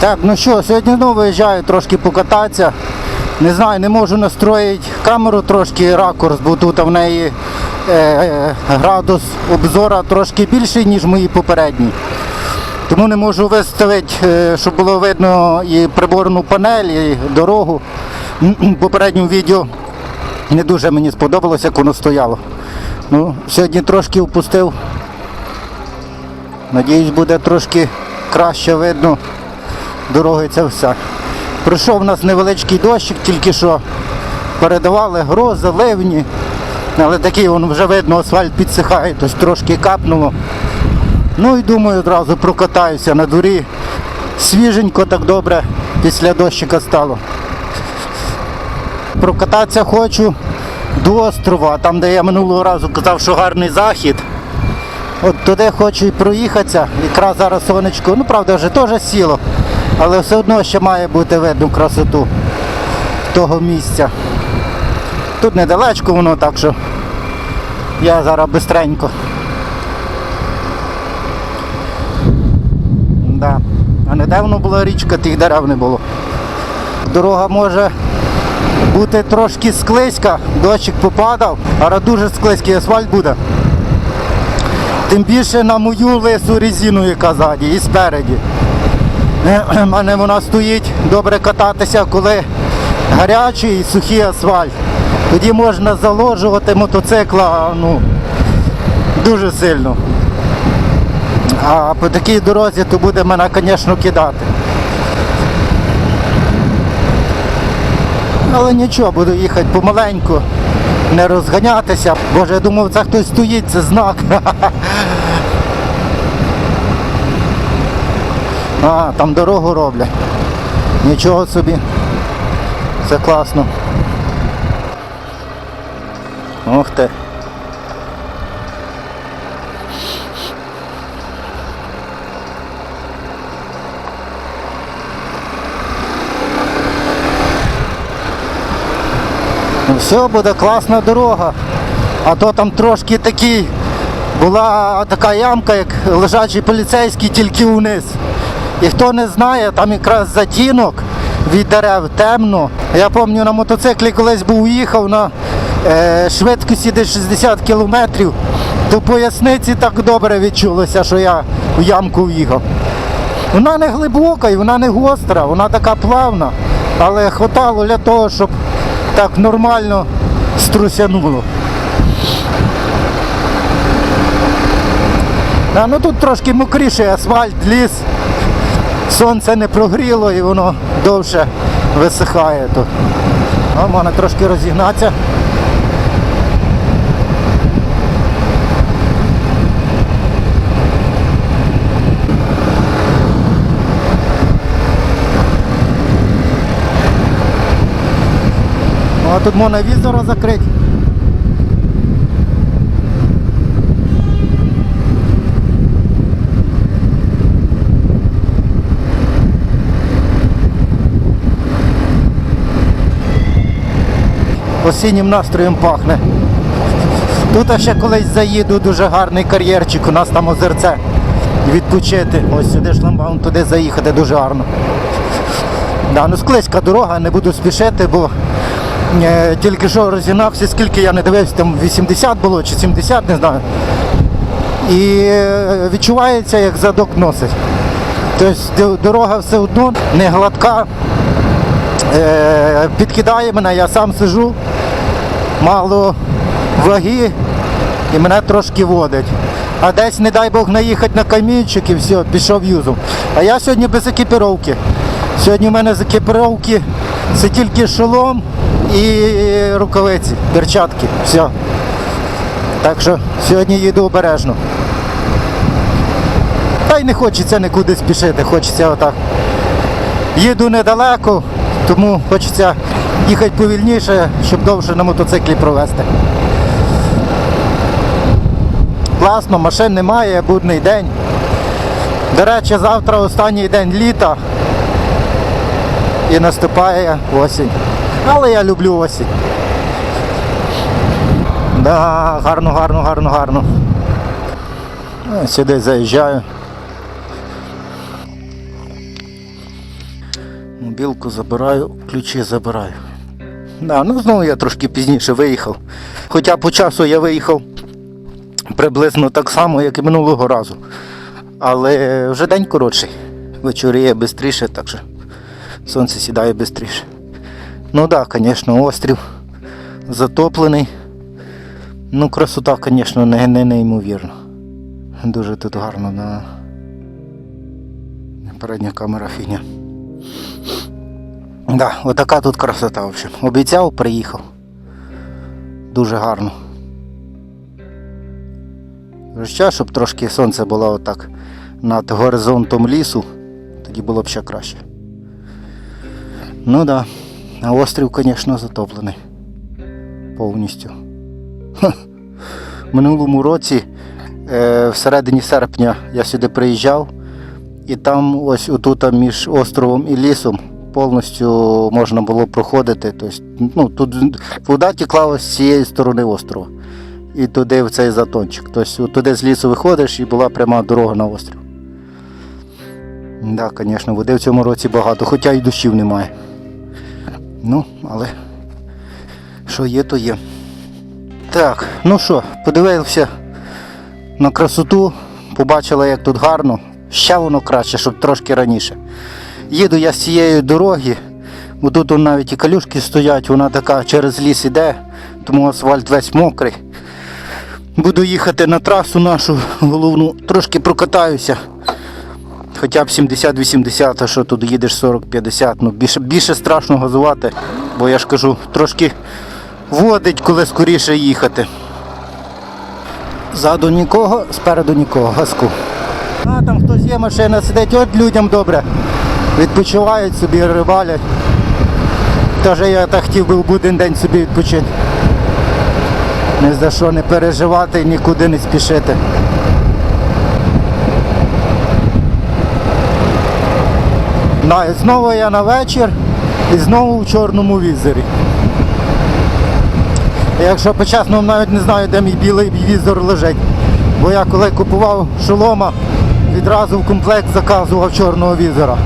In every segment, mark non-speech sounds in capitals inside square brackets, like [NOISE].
Так, ну що, сьогодні знову виїжджаю трошки покататися. Не знаю, не можу настроїти камеру трошки ракурс, бо тут в неї е, е, градус обзора трошки більший, ніж мої попередні. Тому не можу виставити, е, щоб було видно і приборну панель, і дорогу. В попередньому відео не дуже мені сподобалося, як воно стояло. Ну, сьогодні трошки впустив. Надіюсь, буде трошки краще видно дороги це все. Прийшов у нас невеличкий дощик, тільки що передавали грози, ливні. Але такий воно вже видно, асфальт підсихає, тось трошки капнуло. Ну і думаю, одразу прокатаюся на дворі. Свіженько так добре після дощика стало. Прокататися хочу до острова, там де я минулого разу казав, що гарний захід. От туди хочу і проїхатися. Якраз зараз сонечко, ну правда вже теж сіло, але все одно ще має бути видно красоту того місця. Тут недалечко воно, так що я зараз бистренько. Да. А недавно була річка, тих дерев не було. Дорога може бути трошки склизька, дощик попадав, а дуже склизький асфальт буде. Тим більше на мою лису резину, яка ззаді і спереді. У мене [CLEARS THROAT] вона стоїть добре кататися, коли гарячий і сухий асфальт. Тоді можна заложувати мотоцикла ну, дуже сильно. А по такій дорозі то буде мене, звісно, кидати. Але нічого, буду їхати помаленьку, не розганятися. Боже, я думав, це хтось стоїть, це знак. [LAUGHS] А, там дорогу роблять. Нічого собі. Це класно. Ух ти. Все, буде класна дорога. А то там трошки такий, була така ямка, як лежачий поліцейський, тільки вниз. І хто не знає, там якраз затінок від дерев темно. Я пам'ятаю, на мотоциклі колись був їхав на е, швидкості десь 60 кілометрів, то поясниці так добре відчулося, що я в ямку в'їхав. Вона не глибока і вона не гостра, вона така плавна, але хватало для того, щоб так нормально струсянуло. А, ну тут трошки мокріший асфальт, ліс, сонце не прогріло і воно довше висихає тут. А можна трошки розігнатися. Ну, А тут можна візора закрити. Осіннім настроєм пахне. Тут ще колись заїду, дуже гарний кар'єрчик, у нас там озерце. Відпочити. Ось сюди шламбаун, туди заїхати дуже гарно. Да, ну склизька дорога, не буду спішити, бо е, тільки що розігнався, скільки я не дивився, там 80 було чи 70, не знаю. І е, відчувається, як задок носить. Тобто дорога все одно не гладка, е, підкидає мене, я сам сижу, мало ваги і мене трошки водить. А десь, не дай Бог, наїхати на камінчик і все, пішов юзом. А я сьогодні без екіпіровки. Сьогодні в мене з екіпіровки це тільки шолом і рукавиці, перчатки. Все. Так що сьогодні їду обережно. Та й не хочеться нікуди спішити, хочеться отак. Їду недалеко, тому хочеться їхати повільніше, щоб довше на мотоциклі провести. Класно, машин немає, будний день. До речі, завтра останній день літа і наступає осінь. Але я люблю осінь. Да, гарно, гарно, гарно, гарно. Е, Сюди заїжджаю. Мобілку забираю, ключі забираю. Да, ну знову я трошки пізніше виїхав. Хоча по часу я виїхав приблизно так само, як і минулого разу. Але вже день коротший. Вечоріє швидше, так що сонце сідає швидше. Ну так, да, звісно, острів затоплений. Ну, красота, звісно, не, не неймовірна. Дуже тут гарно на передня камера фігня. Да, отака тут красота, в общем. Обіцяв, приїхав. Дуже гарно. Ще, щоб трошки сонце було отак над горизонтом лісу, тоді було б ще краще. Ну да, а острів, звісно, затоплений. Повністю. Ха. Минулому році, е, в середині серпня, я сюди приїжджав, і там ось отут між островом і лісом повністю можна було проходити. Тобто, ну, тут вода текла ось з цієї сторони острова. І туди в цей затончик. Тобто туди з лісу виходиш і була пряма дорога на острів. Так, да, звісно, води в цьому році багато, хоча й дощів немає. Ну, але що є, то є. Так, ну що, подивився на красоту, побачила, як тут гарно. Ще воно краще, щоб трошки раніше. Їду я з цієї дороги, бо тут навіть і калюшки стоять, вона така через ліс іде, тому асфальт весь мокрий. Буду їхати на трасу нашу головну, трошки прокатаюся. Хоча б 70-80, а що тут їдеш 40-50, ну більше, більше страшно газувати, бо я ж кажу, трошки водить, коли скоріше їхати. Ззаду нікого, спереду нікого, газку. А там хтось є, машина сидить, от людям добре. Відпочивають собі, рибалять. Теж я так хотів би в буден день собі відпочити. Не за що не переживати і нікуди не спішити. Да, і знову я на вечір і знову в чорному візорі. Якщо почесно, навіть не знаю, де мій білий візор лежить. Бо я коли купував шолома, відразу в комплект заказував чорного візора.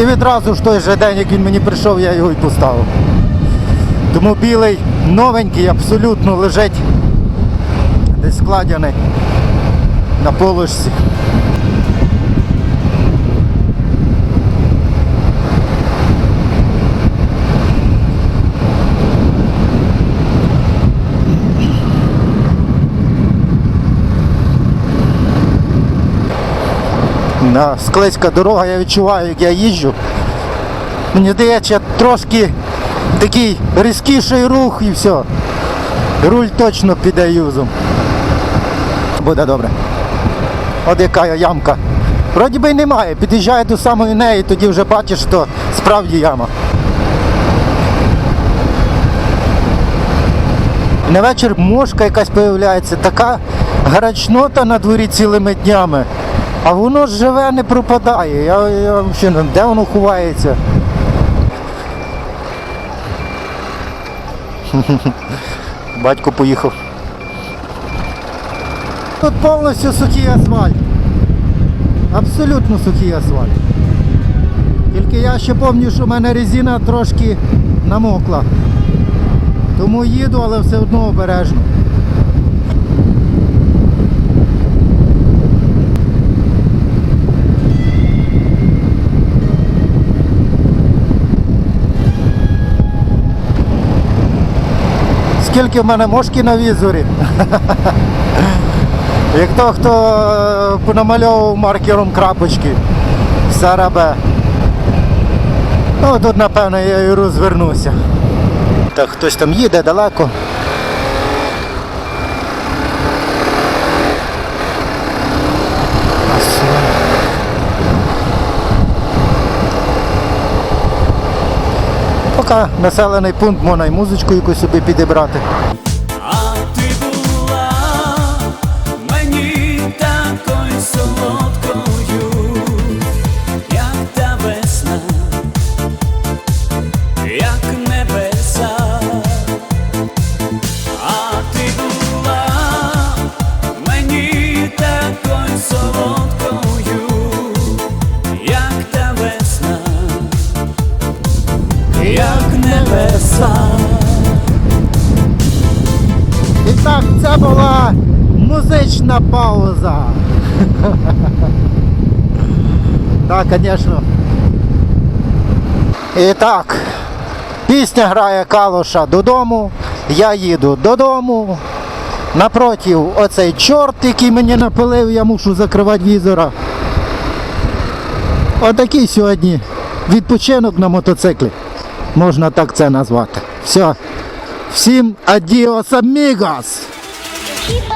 І відразу ж той же день, як він мені прийшов, я його і поставив. Тому білий новенький абсолютно лежить десь складений на полочці. На склизька дорога, я відчуваю, як я їжджу. Мені здається, трошки такий різкіший рух і все. Руль точно піде юзом. Буде добре. От яка ямка. Вроді би й немає. Під'їжджає до самої неї, тоді вже бачиш, що справді яма. На вечір мошка якась з'являється, така гарачнота на дворі цілими днями. А воно живе, не пропадає. Я, я взагалі, де воно ховається? [LAUGHS] Батько поїхав. Тут повністю сухий асфальт. Абсолютно сухий асфальт. Тільки я ще пам'ятаю, що в мене резина трошки намокла. Тому їду, але все одно обережно. Скільки в мене мошки на візорі. Як то хто е, понамальовував маркером крапочки. Сарабе. Ну тут напевно я і розвернуся. Так, хтось там їде далеко. Населений пункт можна і музичку якусь собі підібрати. Музична пауза. [LAUGHS] Так, звісно. І так, пісня грає Калуша додому, я їду додому. Напротив, оцей чорт, який мені напилив, я мушу закривати візора. Отакий сьогодні відпочинок на мотоциклі. Можна так це назвати. Все. Всім адіос, up.